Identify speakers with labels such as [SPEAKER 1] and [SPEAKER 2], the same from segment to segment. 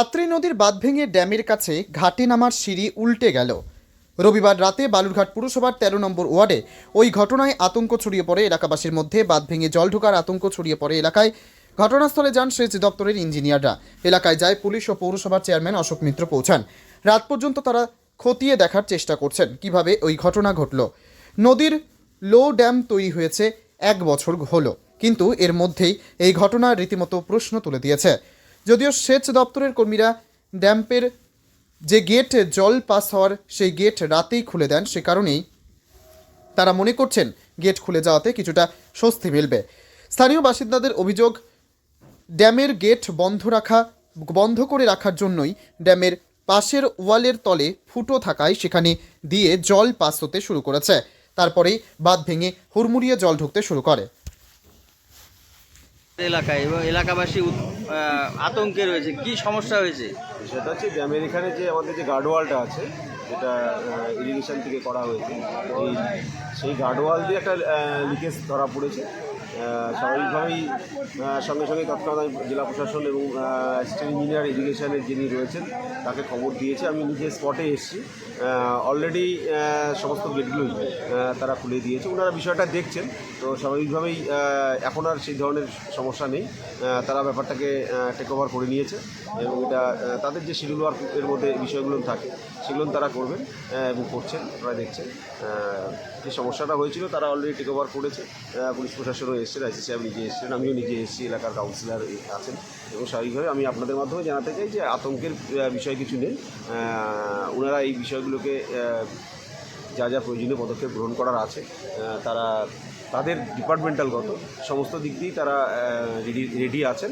[SPEAKER 1] আত্রি নদীর বাঁধ ভেঙে ড্যামের কাছে ঘাটে নামার সিঁড়ি উল্টে গেল। রবিবার রাতে বালুরঘাট পুরসভার তেরো নম্বর ওয়ার্ডে ওই ঘটনায় আতঙ্ক ছড়িয়ে পড়ে এলাকাবাসীর মধ্যে। বাঁধ ভেঙে জল ঢোকার আতঙ্ক ছড়িয়ে পড়ে এলাকায়। ঘটনাস্থলে যান সেচ দপ্তরের ইঞ্জিনিয়াররা। এলাকায় যায় পুলিশ ও পৌরসভার চেয়ারম্যান অশোক মিত্র পৌঁছান। রাত পর্যন্ত তারা খতিয়ে দেখার চেষ্টা করছেন কীভাবে ওই ঘটনা ঘটল। নদীর লো ড্যাম তৈরি হয়েছে, এক বছর হলো। কিন্তু এর মধ্যেই এই ঘটনা রীতিমতো প্রশ্ন তুলে দিয়েছে। যদিও সেচ দপ্তরের কর্মীরা ড্যাম্পের যে গেট জল পাস হওয়ার সেই গেট রাতেই খুলে দেন, সে কারণেই তারা মনে করছেন গেট খুলে যাওয়াতে কিছুটা স্বস্তি মিলবে। স্থানীয় বাসিন্দাদের অভিযোগ, ড্যামের গেট বন্ধ রাখা, বন্ধ করে রাখার জন্যই ড্যামের পাশের ওয়ালের তলে ফুটো থাকায় সেখানে দিয়ে জল পাস হতে শুরু করেছে। তারপরেই বাঁধ ভেঙে হুড়মুড়িয়ে জল ঢুকতে শুরু করে।
[SPEAKER 2] এলাকায় এবং এলাকাবাসী আতঙ্কে রয়েছে। কি সমস্যা হয়েছে?
[SPEAKER 3] সেটা হচ্ছে ড্যামের এখানে যে আমাদের যে গার্ডওয়ালটা আছে, যেটা ইরিগেশন থেকে করা হয়েছে সেই গার্ডওয়াল দিয়ে একটা লিকেজ ধরা পড়েছে। স্বাভাবিকভাবেই সঙ্গে সঙ্গে তৎক্ষণাৎ জেলা প্রশাসন এবং স্টেট ইঞ্জিনিয়ার এডুকেশনের যিনি রয়েছেন, তাকে খবর দিয়েছে। আমি নিজে স্পটে এসেছি। অলরেডি সমস্ত গেটগুলোই তারা খুলে দিয়েছে। ওনারা বিষয়টা দেখছেন। তো স্বাভাবিকভাবেই এখন আর সেই ধরনের সমস্যা নেই। তারা ব্যাপারটাকে টেক ওভার করে নিয়েছে এবং এটা তাদের যে শিডিউল ওয়ার্ক এর মধ্যে বিষয়গুলো থাকে, সেগুলো তারা করবেন এবং করছেন। তারা দেখছেন যে সমস্যাটা হয়েছিল, তারা অলরেডি টেক ওভার করেছে পুলিশ প্রশাসনও এসেছেন আইসি সাহেব নিজে এসেছেন আমিও নিজে এসেছি, এলাকার কাউন্সিলর আছেন। এবং স্বাভাবিকভাবে আমি আপনাদের মাধ্যমে জানাতে চাই যে আতঙ্কের বিষয় কিছু নেই। ওনারা এই বিষয়গুলোকে যা যা প্রয়োজনীয় পদক্ষেপ গ্রহণ করার আছে তারা তাদের ডিপার্টমেন্টালগত সমস্ত দিক দিয়েই তারা রেডি রেডি আছেন।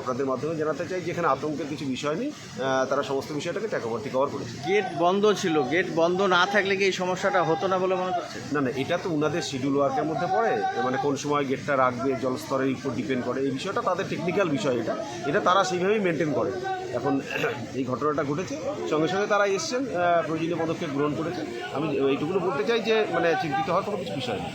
[SPEAKER 3] আপনাদের মাধ্যমে জানাতে চাই যেখানে আতঙ্কের কিছু বিষয় নেই তারা সমস্ত বিষয়টাকে টেকওভার টেকওভার করেছে।
[SPEAKER 2] গেট বন্ধ ছিল গেট বন্ধ না থাকলে কি এই সমস্যাটা হতো না বলে মনে করছে
[SPEAKER 3] না না এটা তো ওনাদের শিডিউল ওয়ার্কের মধ্যে পড়ে মানে কোন সময় গেটটা রাখবে জলস্তরের উপর ডিপেন্ড করে এই বিষয়টা তাদের টেকনিক্যাল বিষয় এটা। এটা তারা সেইভাবেই মেনটেন করে। এখন এই ঘটনাটা ঘটেছে সঙ্গে সঙ্গে তারা এসছেন প্রয়োজনীয় পদক্ষেপ গ্রহণ করেছেন। আমি এইটুকুনো বলতে চাই যে মানে চিন্তিত হওয়ার কোনো কিছু বিষয় নেই।